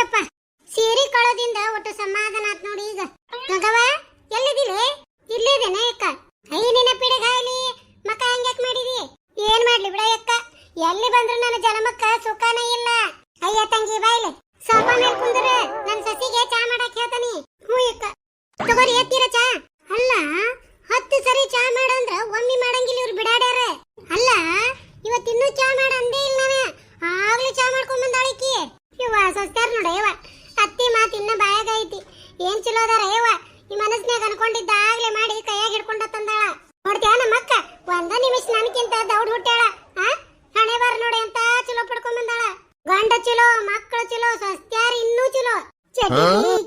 ಹರೀಶಪ್ಪ ಸೀರಿ ಕಳದಿಂದ ಒಟ್ಟು ಸಮಾಧಾನ ಆತ್ ನೋಡಿ ಈಗ. ಮಗವ ಎಲ್ಲಿದಿಲೆ ಇಲ್ಲಿದೇನೆ ಅಕ್ಕ. ಐ ನಿನ್ನ ಮಕ್ಕ ಮಕ ಹಂಗ್ಯಾಕ್ ಮಾಡಿದಿ? ಏನ್ ಮಾಡ್ಲಿ ಬಿಡ ಅಕ್ಕ. ಎಲ್ಲಿ ಬಂದ್ರು ನನ್ನ ಜನಮಕ್ಕ ಸುಖನೇ ಇಲ್ಲ. ಅಯ್ಯ, ತಂಗಿ ಬಾಯ್ಲೆ. ಸೋಫಾ ಮೇಲೆ ಕುಂದ್ರ ಸಸಿಗೆ ಚಾ ಮಾಡ ಚಲೋ ಮಕ್ಕಳು ಚಲೋ ಸಸ್ತ್ಯಾರ ಇನ್ನೂ ಚಲೋ. ಚಟ್ನಿ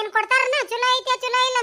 ಏನ್ ಕೊಡ್ತಾರನ? ಚಲೋ ಐತೆ ಚಲೋ ಇಲ್ಲ.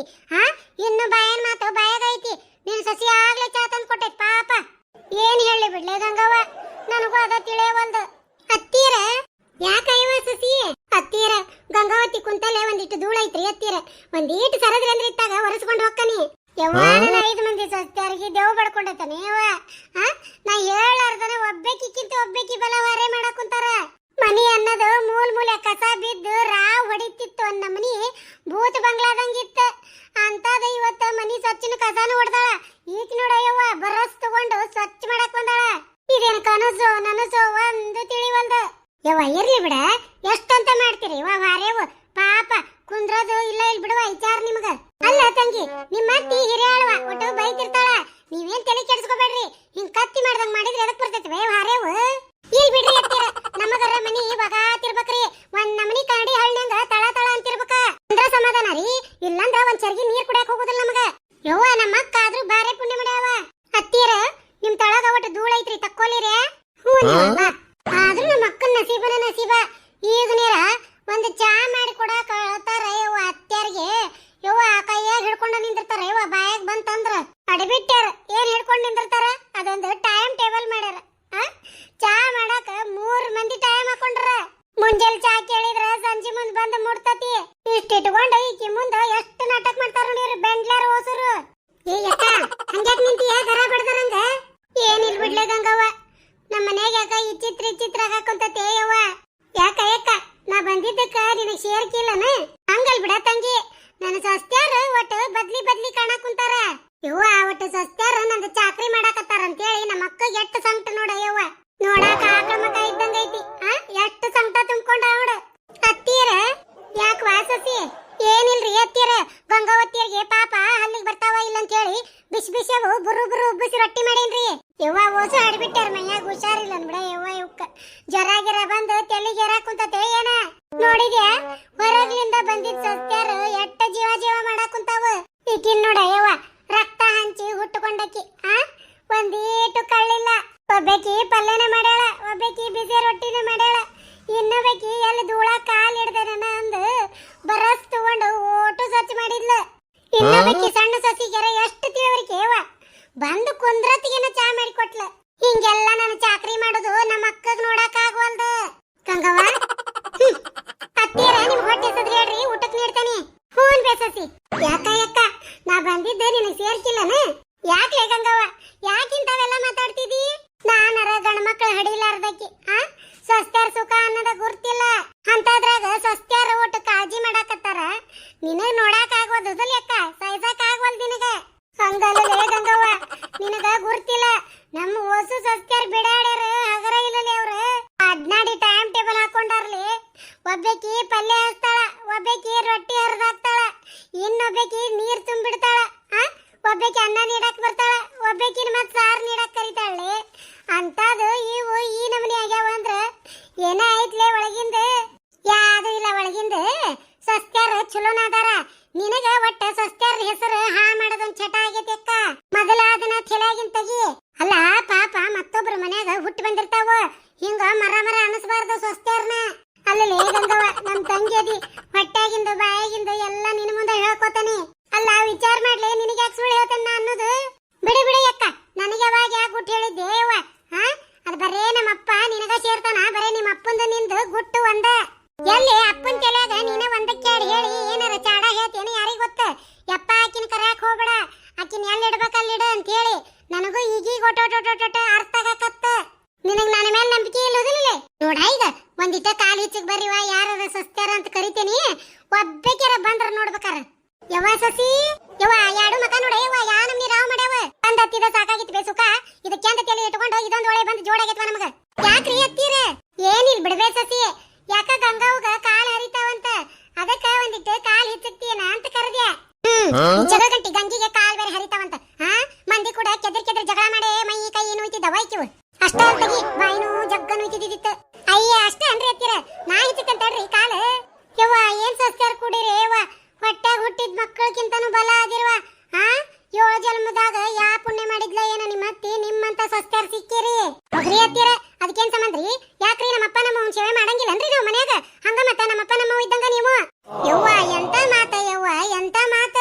ಹೋಗಿ ಆ ನಿಮ್ಮ ಅತ್ತಿ ಹಿರಿಯಾಳುವ ಒಟ್ಟು ಬೈತಿರ್ತಾಳ. ನೀವೇನ್ ತಲೆ ಕೆಡಿಸ್ಕೋಬೇಡ್ರಿ? ಹಿಂಗ್ ಕತ್ತಿ ಮಾಡ್ದಂಗ್ ಮಾಡಿದ್ರೆ ಅತ್ತಿರ ಗಂಗಾವತಿಯರಿಗೆ ಪಾಪ ಅಲ್ಲಿಗೆ ಬರ್ತಾವ ಇಲ್ಲ ಅಂತ ಹೇಳಿ ಬಿಸಿ ಬಿಸಿಯಾಗು ಬುರು ಬುರು ಉಬ್ಬಿಸಿ ರೊಟ್ಟಿ ಮಾಡೇನ್ರಿ. ಯವ್ವ ಓಸ ಆಡ್ಬಿಟ್ಟಾರ ಮೈಯಾಗ ಹುಷಾರಿಲ್ಲ ಅನ್ಬಿಡ ಯವ್ವ ಇವಕ್ಕ ಜ್ವರ ಗಿರ ಬಂದು ತೆಲಿಗೆ ಜ್ವರ ಕುಂತತೆ ಏನ? ನೋಡಿದ್ಯ? ಹೊರಗ್ಲಿಂದ ಬಂದಿದ್ ಸಸ್ತ್ಯಾರು ಎಟ್ಟ ಜೀವ ಜೀವ ಮಾಡಾಕುಂತಾವ ಈಗಿಲ್ ನೋಡ ಯವ್ವ, ರಕ್ತ ಹಂಚಿ ಹುಟ್ಟುಕೊಂಡಕ್ಕಿ ಆ? ಒಂದೀಟು ಕಳ್ಳಿಲ್ಲ. ಒಬ್ಬಕಿ ಪಲ್ಯನ ಮಾಡ್ಯಾಳ, ಒಬ್ಬಕಿ ಬಿಸಿ ರೊಟ್ಟಿನ ಮಾಡ್ಯಾಳ. ಇನ್ನೊಬ್ಬಕಿ ಎಲ್ಲಿ ಧೂಳ ಕಾಲ್ ಹಿಡ್ದಾರ ಅಂದು ಬರಸ್ ತಗೊಂಡು ಸ್ವಚ್ಛ ಮಾಡಿದ್ಲು. ಇನ್ನೊಬ್ಬಕಿ ಸಣ್ಣ ಸಸಿಗೆರ ಎಷ್ಟು ತಿಳುವಳಿಕೆ ಯವ್ವ ಬಂದು ಕುಂದ್ರತಿಗೆನ ಚಾ ಮಾಡಿ ಕೊಟ್ಲ. ಹಿಂಗೆಲ್ಲ ನಾನು ಚಾಕ್ರಿ ಮಾಡೋದು ನಮ್ಮ ಅಕ್ಕಗ್ ನೋಡಕ್ ಆಗವಲ್ದು. ಕಂಗವ್ವ ಹ್ಮ್. ಅತ್ತಿಯರ ನಿಮ್ ಹೊಟ್ಟೆ ಸದ್ರಿ ಹೇಳ್ರಿ ಊಟಕ್ ನೀಡ್ತಾನೆ. ಹೂನ್ ಬೇಸಸಿ ಯಾಕ ಯಾಕ ನಾ ಬಂದಿದ್ದೆ ನಿನಗ್ ಸೇರ್ಕಿಲ್ಲನ ಯಾಕ್ಲೆ ಗಂಗವ್ವ ಯಾಕಿಂತವೆಲ್ಲ ಮಾತಾಡ್ತಿದಿ ನಾನರ ಗಂಡ ಮಕ್ಳ ಹಡಿಲಾರ್ದಕ್ಕಿ ಆ ಸ್ವಸ್ತ್ಯಾರ ಸುಖ ಅನ್ನೋದ ಗುರ್ತಿಲ್ಲ ಅಂತದ್ರಾಗ ಸ್ವಸ್ತ್ಯಾರ ಒಟ್ಟು ಕಾಳಜಿ ಮಾಡಾಕತ್ತಾರ ನಿನಗ್ ನೋಡಾಕ ಆಗೋದಲ್ಲ ಯಾಕ ಸೈಜಾಕ್ ಆಗವಲ್ ನಿನಗ ಹಂಗಲ್ಲೇ ಗಂಗವ್ವ ನಿನಗ ಗುರ್ತಿಲ್ಲ ನಮ್ಮ ಹೊಸು ಸ್ವಸ್ತ್ಯಾರ ಬಿಡಾಡ್ಯಾರ ಹಗರ ಇಲ್ಲಲೇ ಅವ್ರ ಅಡ್ನಾಡಿ ಟೈಮ್ ಟೇಬಲ್ ಹಾಕೊಂಡಾರ್ಲಿ ಒಬ್ಬಾಕಿ ಪಲ್ಯ ಹಚ್ತಾಳ, ಒಬ್ಬಕಿ ರೊಟ್ಟಿ ಹರಿದಾಕ್ತಾಳ, ಇನ್ನೊಬ್ಬಕಿ ನೀರ್ ತುಂಬಿಡ್ತಾಳ ಒಬ್ಬಾಕಿ ಅನ್ನ ನೀಡಕ್ ಬರ್ತಾಳ, ಒಬ್ಬಕಿನ ಮತ್ ಸಾರು ನೀಡಕ್ ಕರಿತಾಳೆ ಅಂತದು ಇವು ಈ ನಮನಿ ಆಗ್ಯಾವ ಅಂದ್ರ ಏನ ಐತ್ಲೆ ಒಳಗಿಂದ? ಯಾವುದು ಇಲ್ಲ ಒಳಗಿಂದ. ಸಸ್ತ್ಯಾರ ಚಲೋನಾದಾರ ನಿನಗ ಒಟ್ಟ ಸಸ್ತ್ಯಾರ ಹೆಸರು ಹಾ ಮಾಡೋದೊಂದ್ ಚಟ ಆಗೈತಿ ಅಕ್ಕ. ಮೊದಲ ಅದನ್ನ ತಲೆಯಾಗಿನ್ ತಗಿ. ಅಲ್ಲ, ಪಾಪ ಮತ್ತೊಬ್ರ ಮನ್ಯಾಗ ಹುಟ್ಟಿ ಬಂದಿರ್ತಾವ. ಹಿಂಗ ಮರ ಮರ ಅನಸ್ಬಾರ್ದು ಸ್ವಸ್ತ್ಯಾರ್ನ ಅಲ್ಲಲೇ ಗಂಗವ್ವ ನಮ್ ತಂಗಿ ಅದಿ ಹೊಟ್ಯಾಗಿಂದ, ಬಾಯಾಗಿಂದ ಎಲ್ಲ ನಿನ್ ಮುಂದೆ ಹೇಳ್ಕೊತಾನೆ. ಅಲ್ಲ ವಿಚಾರ ಮಾಡ್ಲಿ ನಿನಗೆ ಯಾಕೆ ಸುಳ್ಳು ಹೇಳ್ತಾನ ಅನ್ನೋದು? ಬಿಡಿ ಬಿಡಿ ಅಕ್ಕ ನನಗೆ ಅವಾಗ ಯಾಕೆ ಗುಟ್ಟು ಹೇಳಿದ್ದೆ, ಯವ್ವ? ಹಾ? ಅದು ಬರೇ ನಮ್ಮಪ್ಪ ನಿನಗ ಸೇರ್ತಾನ, ಬರೇ ನಿಮ್ಮ ಅಪ್ಪಂದು ನಿಂದು ಗುಟ್ಟು ಒಂದ. ಎಲ್ಲಿ, ಅಪ್ಪನ ತಲೆಯಾಗ ನೀನೇ ಒಂದಕ್ಕೆ ಹೇಳಿ ಹೇಳಿ ಏನಾರ ಚಾಡ ಹೇಳ್ತೇನೆ ಯಾರಿಗ್ ಗೊತ್ತ ಯಪ್ಪ ಆಕಿನ ಕರ್ಯಾಕ್ ಹೋಗ್ಬೇಡ ಆಕಿನ ಎಲ್ಲಿ ಇಡ್ಬೇಕ ಅಲ್ಲಿ ಇಡು ಅಂತ ಹೇಳಿ ನನಗೂ ಈಗೀಗ ಒಟ್ಟೊಟ್ಟೊಟ್ಟೊಟ್ಟ ಅರ್ಥ ಆಗಕತ್ತ ನಿನಗ್ ನನ್ನ ಮೇಲೆ ನಂಬಿಕೆ ಇಲ್ಲೋದಿಲ್ಲ ನೋಡ ಈಗ ಒಂದಿಟ್ಟ ಕಾಲ್ ಹಿಚ್ಚಕ್ ಬರ್ರಿವ ಯಾರ ಸಸ್ತ್ಯಾರ ಅಂತ ಕರಿತೇನಿ ಒಬ್ಬಕ್ಯಾರ ಬಂದ್ರ ನೋಡ್ಬೇಕಾರ ಯವ್ವ ಸಸಿ ಯವ್ವ ಯಾಡು ಮಕ ನೋಡ ಯವ್ವ ಯಾ ನಮ್ನಿ ರಾವ್ ಮಾಡ್ಯಾವ ಬಂದ್ ಹತ್ತಿದ ಸಾಕಾಗಿತ್ತು ಬೇ ಸುಖ ಇದಕ್ಕೆ ಅಂತ ತಲೆ ಇಟ್ಕೊಂಡು ಜೋಡಾಗೈತ್ವ ನಮಗ? ಯಾಕ್ರಿ ಹತ್ತೀರ ಏನಿಲ್ ಬಿಡಬೇ ಸಸಿ ಯಾಕ ಗಂಗಾವ್ಗ ಕಾಲ್ ಹರಿತಾವಂತ? ಅದಕ್ಕ ಒಂದಿಟ್ಟು ಕಾಲ್ ಹಿಚ್ಚಕ್ತೀಯನ ಅಂತ ಕರೆದ್ಯ? ಹ್ಮ್ ಜಗ ಗಂಟಿ ಗಂಗಿಗೆ ಕಾಲ್ ಬೇರೆ ಹರಿತಾವಂತ. ಹಾ ಮಂದಿ ಕೂಡ ಕೆದರ್ ಕೆದರ್ ಜಗಳ ಮಾಡಿ ಮೈ ಕೈ ಏನು ನೋಯ್ತಿದ್ದವ ಐಕಿವು ಅಷ್ಟೇ ತಗಿ ಬಾಯಿನೂ ಜಗ್ಗನು ನೋಯ್ತಿದ್ದಿತ್ತು. ಅಯ್ಯ ಅಷ್ಟೇ ಅಂದ್ರೆ ಅತ್ತೀರ ನಾ ಹಿಚ್ಚಕ್ಕಂತಡ್ರಿ ಕಾಲ. ಯವ್ವ ಏನ್ ಸಸ್ತ್ಯಾರ ಕೂಡಿರಿ ಯವ್ವ? ಹೊಟ್ಟಾಗ ಹುಟ್ಟಿದ ಮಕ್ಕಳಕ್ಕಿಂತನೂ ಬಲ ಆಗಿರುವ. ಹಾ ಏಳು ಜನ್ಮದಾಗ ಯಾ ಪುಣ್ಯ ಮಾಡಿದ್ಲ ಏನ ನಿಮ್ಮ ಅತ್ತಿ ನಿಮ್ಮಂತ ಸಸ್ತ್ಯಾರ ಸಿಕ್ಕಿರಿ ಹೋಗ್ರಿ ಹತ್ತಿರ ಅದಕ್ಕೇನ್ ಯಾಕ್ರಿ ನಮ್ಮಪ್ಪ ನಮ್ಮ ಸೇವೆ ಮಾಡಂಗಿಲ್ಲನ್ರಿ ನಾವು ಮನ್ಯಾಗ? ಹಂಗ ಮತ್ತ ನಮ್ಮಪ್ಪ ನಮ್ಮ ಇದ್ದಂಗ ನೀವು? ಯವ್ವ, ಎಂತ ಮಾತ, ಯವ್ವ, ಎಂತ ಮಾತ?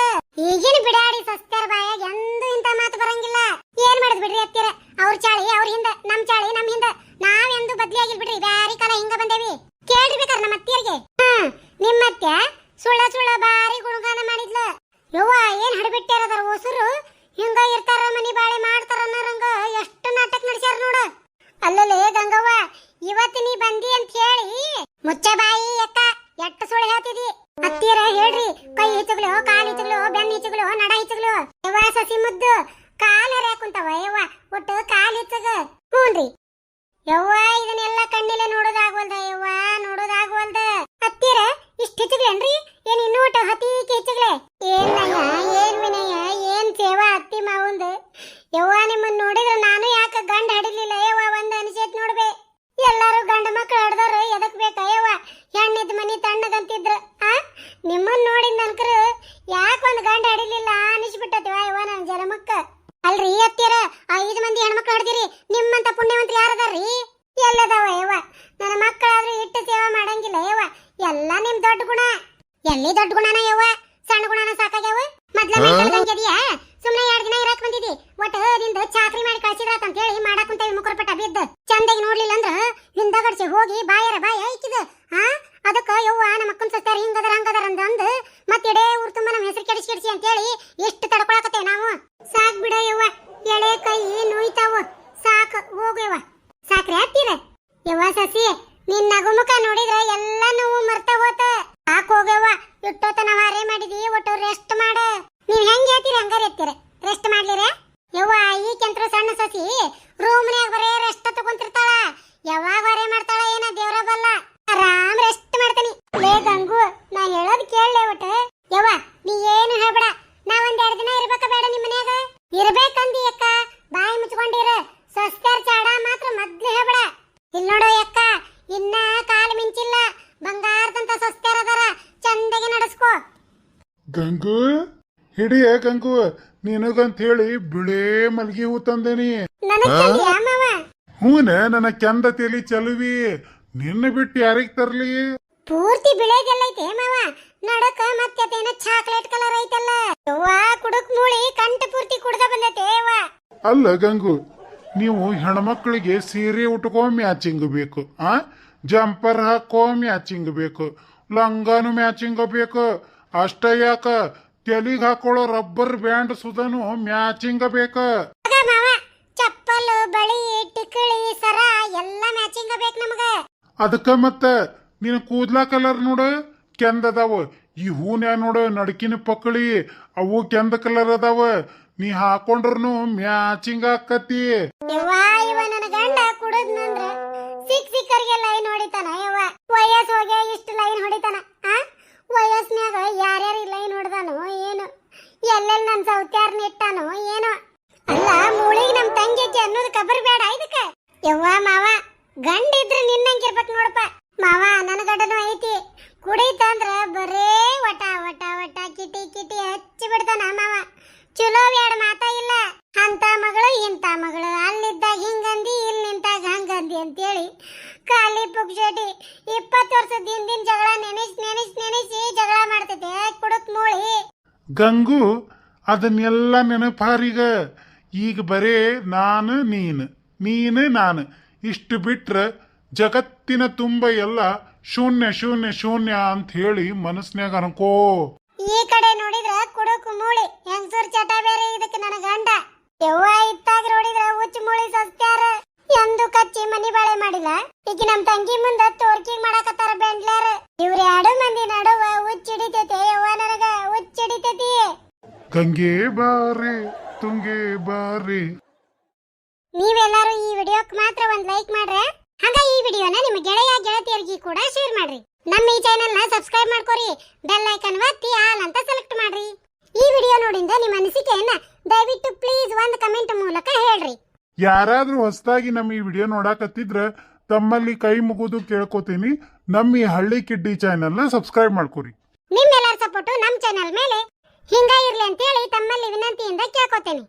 ಈಗಿನ ಬಿಡಾಡಿ ಸಸ್ತ್ಯಾರ ಬಾಯಾಗ ಎಂದು ಇಂತ ಮಾತು ಬರಂಗಿಲ್ಲ. ಏನ್ ಮಾಡುದ್ ಬಿಡ್ರಿ ಹತ್ತಿರ ಅವ್ರ ಚಾಳಿ, ಅವ್ರ ಹಿಂದ, ನಮ್ ಚಾಳಿ, ನಮ್ ಹಿಂದ. ನಾವೆಂದು ಬದ್ಲಿ ಆಗಿಲ್ ಬಿಡ್ರಿ, ಬ್ಯಾರಿ ಕಾಲ ಹಿಂಗ ಬಂದೇವಿ. ಕೇಳ್ರಿ ಬೇಕಾರೆ ನಮ್ಮ ಅತ್ತಿಯರಿಗೆ? ಹ್ಮ್ ನಿಮ್ಮತ್ಯ ಸುಳ್ಳ ಸುಳ್ಳ ಬಾರಿ ಗುಣಗಾನ ಮಾಡಿದ್ಲ. ಯವ್ವ, ಏನ್ ಅದರ ಹೊಸರು? ಹಿಂಗ ಇರ್ತಾರ ಮನಿ ಬಾಳೆ ಮಾಡ್ತಾರ ಅನ್ನೋರಂಗ ಎಷ್ಟು ನಾಟಕ ನಡೆಸ್ಯಾರ ನೋಡ. ಅಲ್ಲಲೇ ಗಂಗವ್ವ, ಇವತ್ತು ನೀ ಬಂದಿ ಅಂತ ಹೇಳಿ. ಮುಚ್ಚಬಾಯಿ ಅಕ್ಕ, ಎಟ್ಟು ಸುಳ್ಳು ಹೇಳ್ತಿದಿ? ಹತ್ತಿರ ಹೇಳ್ರಿ, ಕೈ ಹಿಚ್ಚಗಳು, ಕಾಲ್ ಹಿಚ್ಚಗಳು, ಬೆನ್ನ ಹಿಚ್ಚಗಳು, ನಡ ಹಿಚ್ಚಗಳು. ಯವ್ವ ಸಸಿ ಮುದ್ದು, ಕಾಲ್ ಹರ್ಯಾಕ ಕುಂತವ, ಯವ್ವ, ಒಟ್ಟು ಕಾಲ್ ಹಿಚಗ ಹ್ಞೂನ್ರಿ ಯವ್ವ, ಇದನ್ನೆಲ್ಲ ಕಣ್ಣಿಲೆ ನೋಡೋದಾಗವಲ್ದ ಯವ್ವ ನೋಡೋದಾಗವಲ್ದ ಹತ್ತಿರ ಇಷ್ಟ ಹೆಚ್ಚಗ್ಲೇನ್ರಿ ಏನ್ ಇನ್ನೂ ಒಟ್ಟು ಹತೀಕೆ ಹೆಚ್ಚಗ್ಲೆ ಏನ್ ಏನ್ ವಿನಯ, ಏನ್ ಸೇವಾ ಅತ್ತಿ ಮಾವಂದ? ಯವ್ವ ನಿಮ್ಮನ್ನ ನೋಡಿದ್ರೆ ನಾನು ಯಾಕ ಗಂಡ ಹಡಿಲಿಲ್ಲ? ಯವ್ವ, ಒಂದ್ ಅನಿಸೇತ್ ನೋಡ್ಬೇ. ಎಲ್ಲಾರು ಗಂಡ ಮಕ್ಳು ಹಡ್ದಾರ ಎದಕ್ ಬೇಕ? ಯವ್ವ, ಹೆಣ್ಣಿದ್ ಮನಿ ತಣ್ಣಗಂತಿದ್ರ, ಆ? ನಿಮ್ಮನ್ನ ನೋಡಿದ ನನ್ಕರು ಯಾಕ ಒಂದ್ ಗಂಡ ಹಡಿಲಿಲ್ಲ ಅನಿಸ್ಬಿಟ್ಟತಿವ ಯವ್ವ ನನ್ ಜಲಮಕ್ಕ ಅಲ್ರಿ, ಅತ್ತಿಯರ, ಐದು ಮಂದಿ ಹೆಣ್ಮಕ್ಳು ಹಡ್ದಿರಿ, ನಿಮ್ಮಂತ ಪುಣ್ಯವಂತರು ಯಾರದಾರ್ರಿ ಎಲ್ಲದವ ಯವ್ವ? ನನ್ನ ಮಕ್ಕಳಾದ್ರೂ ಇಟ್ಟು ಸೇವೆ ಮಾಡಂಗಿಲ್ಲ ಯವ್ವ. ಎಲ್ಲ ನಿಮ್ ದೊಡ್ಡ ಗುಣ. ಎಲ್ಲಿ ದೊಡ್ಡ ಗುಣನ ಯವ್ವ? ಸಣ್ಣ ಗುಣನ ಸಾಕಾಗ್ಯಾವ? ಮೊದ್ಲ ಮೆಂಟಲ್ದಂಗೆದಿಯಾ ಸುಮ್ನೆ ಎರಡ್ ದಿನ ಇರಾಕ್ ಬಂದಿದಿ ಒಟ್ಟ ನಿಂದ ಚಾಕ್ರಿ ಮಾಡಿ ಕಳ್ಸಿದ್ರಾತ ಅಂತ ಹೇಳಿ ಮಾಡಾಕ್ ಕುಂತೇವಿ ಮುಕುರ್ ಬಿದ್ದ. ಚಂದಾಗಿ ನೋಡ್ಲಿಲ್ಲ ಅಂದ್ರ ಹಿಂದಗಡ್ಸಿ ಹೋಗಿ ಬಾಯರ ಬಾಯ ಐಕಿದ. ಹಾ ಅದಕ್ಕ ಯವ್ವ ನಮ್ಮ ಅಕ್ಕನ ಸಸ್ತಾರ ಹಿಂಗದರ ಹಂಗದರ ಅಂದ ಅಂದ ಮತ್ತೆ ಎಡೇ ಊರ್ ತುಂಬ ನಮ್ಮ ಹೆಸರು ಕೆಡಿಸಿ ಕೆಡಿಸಿ ಅಂತ ಹೇಳಿ ಎಷ್ಟು ತಡ್ಕೊಳಕತ್ತೇವ್ ನಾವು. ಸಾಕ್ ಬಿಡ ಯವ್ವ. ಎಳೆ ಕೈ ನೋಯ್ತಾವ. ಸಾಕ್ ಹೋಗು ಯವ್ವ. ಸಾಕ್ರಿ ಹತ್ತೀರ ಯವ್ವ ಸಸಿ ನಿನ್ನ ನಗುಮುಖ ಮುಖ ಎಲ್ಲ ನೋವು ಮರ್ತ ಹೋತ. ಸಾಕ್ ಹೋಗ್ಯವ ಇಟ್ಟೋತ ನಾವ್ ಹಾರೇ ಮಾಡಿದಿ, ಒಟ್ಟು ರೆಸ್ಟ್ ಮಾಡ. ನೀವ್ ಹೆಂಗ್ ಹೇಳ್ತೀರಿ ಹಂಗಾರ ಎತ್ತೀರ. ರೆಸ್ಟ್ ಮಾಡ್ಲಿರ ಯವ್ವ ಈ ಕೆಂತ್ರ ಸಣ್ಣ ಸಸಿ ರೂಮ್ನ್ಯಾಗ ಬರೇ ರೆಸ್ಟ್ ತಗೊಂತಿರ್ತಾಳ ಯಾವಾಗ ಹೊರೆ ಮಾಡ್ತಾಳ ಏನ ದೇವ್ರ ಬಲ್ಲ ಆರಾಮ್ ರೆಸ್ಟ್ ಮಾಡ್ತಾನಿ ಲೇ ಗಂಗು ನಾ ಹೇಳೋದ್ ಕೇಳಲೆ ಒಟ್ಟು ಯವ್ವ ನೀ ಏನು ಹೇಳ್ಬೇಡ ನಾ ಒಂದ್ ಎರಡ್ ದಿನ ಇರ್ಬೇಕ ಬೇಡ ನಿಮ್ ಮನ್ಯಾಗ ಇರ್ಬೇಕಂದಿ ಅಕ್ಕ ಬಾಯಿ ಮುಚ್ಕೊಂಡಿರ ಸಸ್ತಾರ ಚಾಡ ಮಾತ್ರ ಮೊದ್ಲು ಹೇಳ್ಬೇಡ ಇಲ್ ನೋಡು ಅಕ್ಕ ಇನ್ನ ಕಾಲು ಮಿಂಚಿಲ್ಲ ಬಂಗಾರದಂತ ಸಸ್ತಾರ ಅದಾರ ಚಂದಗೆ ನಡೆಸ್ಕೋ ಗಂಗು? ಹಿಡಿಯ ಗಂಗು ನಿನಗಂತ ಹೇಳಿ ಬಿಳೇ ಮಲ್ಗಿ ಹೂ ತಂದೇನಿ. ಹೂನ ನನ್ನ ಕೆಂದ ತೇಲಿ ಚಲುವಿ. ನಿನ್ನ ಬಿಟ್ಟು ಯಾರಿಗ್ ತರ್ಲಿ? ಪೂರ್ತಿ ಬಿಳೆದೆಲ್ಲ ಐತೆ ಮಾವ. ನಡಕ ಮತ್ತೆ ಅದೇನ ಚಾಕ್ಲೇಟ್ ಕಲರ್ ಐತಲ್ಲ. ಯವ್ವಾ ಕುಡುಕ್ ಮೂಳಿ ಕಂಠ ಪೂರ್ತಿ ಕುಡ್ದ ಬಂದೈತೆ ಯವ್ವ. ಅಲ್ಲ ಗಂಗು ನೀವು ಹೆಣ್ಮಕ್ಳಿಗೆ ಸೀರೆ ಉಟ್ಕೋ ಮ್ಯಾಚಿಂಗ್ ಬೇಕು ಆ? ಜಂಪರ್ ಹಾಕೋ ಮ್ಯಾಚಿಂಗ್ ಬೇಕು ಲಂಗಾನು ಮ್ಯಾಚಿಂಗ್ ಬೇಕು ಅಷ್ಟ ಯಾಕ? ತೆಲಿಗ್ ಹಾಕೊಳ್ಳೋ ರಬ್ಬರ್ ಬ್ಯಾಂಡ್ ಸುದನು ಮ್ಯಾಚಿಂಗ್ ಬೇಕ. ಮಗ ಮಾವ ಚಪ್ಪಲು ಬಳಿ ಟಿಕಳಿ ಸರ ಎಲ್ಲ ಮ್ಯಾಚಿಂಗ್ ಬೇಕು ನಮಗ. ಅದಕ್ಕ ಮತ್ತ ನಿನ್ನ ಕೂದ್ಲ ಕಲರ್ ನೋಡು ಕೆಂದದಾವ. ಈ ಹೂನ್ಯಾ ನೋಡು ನಡಕಿನ ಪಕ್ಕಳಿ ಅವು ಕೆಂದ ಕಲರ್ ಅದಾವ. ನೀ ಹಾಕೊಂಡ್ರು ಮ್ಯಾಚಿಂಗ್ ಆಕತಿ. ಯವ್ವಾ ಇವ ನನ್ನ ಗಂಡ ಕುಡದ್ನಂದ್ರ ಸಿಕ್ ಸಿಕ್ಕರಿಗೆ ಲೈನ್ ಹೊಡಿತಾನ ಯವ್ವ. ವಯಸ್ಸು ಹೋಗಿ ಇಷ್ಟು ಲೈನ್ ಹೊಡಿತಾನ ಆ? ವಯಸ್ನ್ಯಾಗ ಯಾರ್ಯಾರು ಲೈನ್ ಹೊಡ್ದಾನೋ ಏನು. ಎಲ್ಲೆಲ್ಲಿ ನನ್ನ ಸೌತ್ಯಾರ್ ಇಟ್ಟಾನೋ ಏನೋ. ಅಲ್ಲ, ಮೂಳಿಗೆ ನಮ್ಮ ತಂಗಿ ಅಜ್ಜಿ ಅನ್ನೋದು ಕಬರ್ ಬೇಡ ಇದಕ್ಕೆ. ಯವ್ವ ಮಾವ, ಗಂಡ ಇದ್ರೆ ನಿನ್ನಂಗಿರ್ಬೇಕು ನೋಡಪ್ಪ. ಮಾವ ನನ್ನ ಗಂಡನು ಐತಿ. ಕುಡಿತಂದ್ರ ಬರೇ ವಟ ವಟ ವಟ, ಕಿಟಿ ಕಿಟಿ ಹಚ್ಚಿ ಬಿಡ್ತಾನ ಮಾವ. ಚಲೋ ಬ್ಯಾಡ ಮಾತಾ ಇಲ್ಲ. ಅಂತ ಮಗಳು, ಇಂಥ ಮಗಳು. ಅಲ್ಲಿದ್ದಾಗ ಹಿಂಗಂದಿ ಇಲ್ಲಿ ನಿಂತಾಗ ಹಂಗಂದಿ ಅಂತೇಳಿ ಖಾಲಿ ಪುಗ್ಜೋಟಿ ಇಪ್ಪತ್ತು ವರ್ಷದ ಹಿಂದಿನ ಜಗಳ ನೆನೆಸಿ ನೆನೆಸಿ ನೆನೆಸಿ ಜಗಳ ಮಾಡ್ತೈತೆ ಕುಡತ್ ಮೂಳಿ. ಗಂಗು ಅದನ್ನೆಲ್ಲ ನೆನಪಾರೀಗ. ಈಗ ಬರೇ ನಾನು ನೀನು ನೀನು ನಾನು. ಇಷ್ಟು ಬಿಟ್ರೆ ಜಗತ್ತಿನ ತುಂಬ ಎಲ್ಲ ಶೂನ್ಯ ಶೂನ್ಯ ಶೂನ್ಯ ಅಂತ ಹೇಳಿ ಮನಸ್ನ್ಯಾಗ ಅನ್ಕೋ. ಈ ಕಡೆ ನೋಡಿದ್ರ ಕುಡುಕು ಮೂಳಿ. ಹೆಂಗಸೂರ್ ಚಟ ಬೇರೆ ಇದಕ್ಕೆ ನನ್ನ ಗಂಡ. ಯವ್ವ ಇತ್ತಾಗ ನೋಡಿದ್ರ ಹುಚ್ಚು ಮೂಳಿ ಸಸ್ತ್ಯಾರ. ಎಂದು ಕಚ್ಚಿ ಮನಿ ಬಾಳೆ ಮಾಡಿಲ್ಲ. ಈಗ ನಮ್ ತಂಗಿ ಮುಂದ ತೋರ್ಕಿ ಮಾಡಕತ್ತಾರ ಬೆಂಡ್ಲಾರ ಇವ್ರ ಎರಡು ಮಂದಿ ನಡುವ ಹುಚ್ಚ ಹಿಡಿತೈತೆ ಯವ್ವ ನನಗ ಹುಚ್ಚ ಹಿಡಿತೈತಿ ಗಂಗೆ ಬಾರಿ ತುಂಗೆ ಬಾರಿ. ನೀವೆಲ್ಲರೂ ಈ ವಿಡಿಯೋಕ್ ಮಾತ್ರ ಒಂದ್ ಲೈಕ್ ಮಾಡ್ರೆ ಹಾಗ ಈ ವಿಡಿಯೋನ ನಿಮ್ಮ ಗೆಳೆಯ ಗೆಳತಿಯರಿಗೆ ಕೂಡ ಶೇರ್ ಮಾಡ್ರಿ. ನಮ್ಮ ಈ ಚಾನೆಲ್ನ ಸಬ್ಸ್ಕ್ರೈಬ್ ಮಾಡ್ಕೊರಿ ಬೆಲ್ ಐಕನ್ ಒತ್ತಿ ಆಲ್ ಅಂತ ಸೆಲೆಕ್ಟ್ ಮಾಡ್ರಿ. ಈ ವಿಡಿಯೋ ನೋಡಿಂದ ನಿಮ್ಮ ಅನಿಸಿಕೆಯನ್ನ ದಯವಿಟ್ಟು ಪ್ಲೀಸ್ ಒಂದು ಕಮೆಂಟ್ ಮೂಲಕ ಹೇಳ್ರಿ. ಯಾರಾದ್ರೂ ಹೊಸದಾಗಿ ನಮ್ಮ ಈ ವಿಡಿಯೋ ನೋಡಾಕತ್ತಿದ್ರ ತಮ್ಮಲ್ಲಿ ಕೈ ಮುಗಿದು ಕೇಳ್ಕೊತೀನಿ. ನಮ್ಮ ಈ ಹಳ್ಳಿ ಕಿಡ್ಡಿ ಚಾನೆಲ್ನ ಸಬ್ಸ್ಕ್ರೈಬ್ ಮಾಡ್ಕೊರಿ. ನಿಮ್ಮೆಲ್ಲರ ಸಪೋರ್ಟ್ ನಮ್ಮ ಚಾನೆಲ್ ಮೇಲೆ ಹಿಂಗ ಇರ್ಲಿ ಅಂತೇಳಿ ತಮ್ಮಲ್ಲಿ ವಿನಂತಿಯಿಂದ ಕೇಳ್ಕೊತೇನೆ.